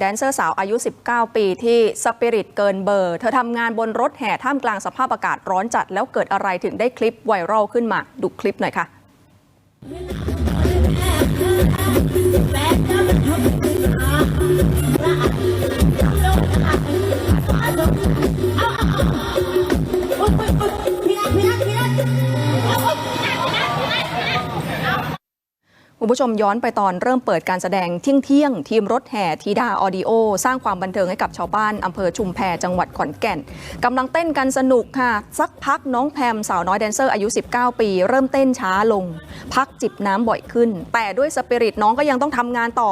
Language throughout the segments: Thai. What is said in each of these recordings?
แดนเซอร์สาวอายุ 19 ปีที่สปิริตเกินเบอร์ เธอทำงานบนรถแห่ท่ามกลางสภาพอากาศร้อนจัด แล้วเกิดอะไรถึงได้คลิปไวรัลขึ้นมา ดูคลิปหน่อยค่ะ คุณผู้ชมย้อนไปตอนเริ่มเปิดการแสดงเที่ยงเที่ยงๆทีมรถแห่ทีดาออดิโอ สร้างความบันเทิงให้กับชาวบ้านอำเภอชุมแพจังหวัดขอนแก่นกำลังเต้นกันสนุกค่ะ สักพักน้องแพมสาวน้อยแดนเซอร์อายุ 19 ปี เริ่มเต้นช้าลง พักจิบน้ำบ่อยขึ้น แต่ด้วยสปิริตน้องก็ยังต้องทำงานต่อ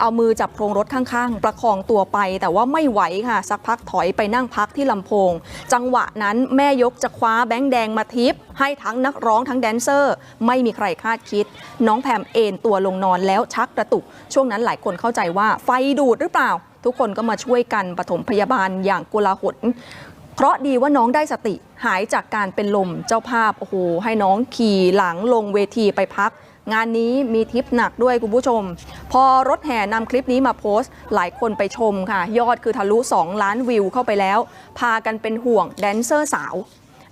เอามือจับโครงรถข้างๆ ประคองตัวไป แต่ว่าไม่ไหวค่ะ สักพักถอยไปนั่งพักที่ลำโพง จังหวะนั้นแม่ยกจะคว้าแบงค์แดงมาทิปให้ทั้งนักร้องทั้งแดนเซอร์ ไม่มีใครคาดคิด น้องแพมเอนตัวลงนอนแล้วชักกระตุก ช่วงนั้นหลายคนเข้าใจว่าไฟดูดหรือเปล่า ทุกคนก็มาช่วยกันปฐมพยาบาลอย่างกุลาหลเพราะดีว่าน้องได้สติหายจากการเป็นลมเจ้าภาพโอ้โหให้น้องขี่หลังลงเวทีไปพัก งานนี้มีทิปหนักด้วยคุณผู้ชม พอรถแห่นำคลิปนี้มาโพสต์ หลายคนไปชมค่ะ ยอดคือทะลุ 2 ล้านวิวเข้าไปแล้ว พากันเป็นห่วงแดนเซอร์สาว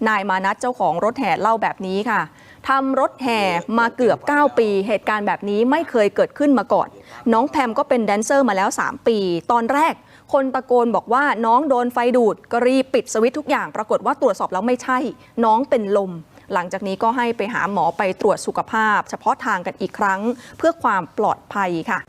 นายมานัทเจ้าของรถแห่เล่าแบบนี้ค่ะ ทำรถแห่มาเกือบ 9 ปี เหตุการณ์แบบนี้ไม่เคยเกิดขึ้นมาก่อน น้องแพมก็เป็นแดนเซอร์มาแล้ว 3 ปี ตอนแรก คนตะโกนบอกว่าน้องโดนไฟดูดก็รีบปิดสวิตทุกอย่าง ปรากฏว่าตรวจสอบแล้วไม่ใช่ น้องเป็นลม หลังจากนี้ก็ให้ไปหาหมอไปตรวจสุขภาพ เฉพาะทางกันอีกครั้ง เพื่อความปลอดภัยค่ะ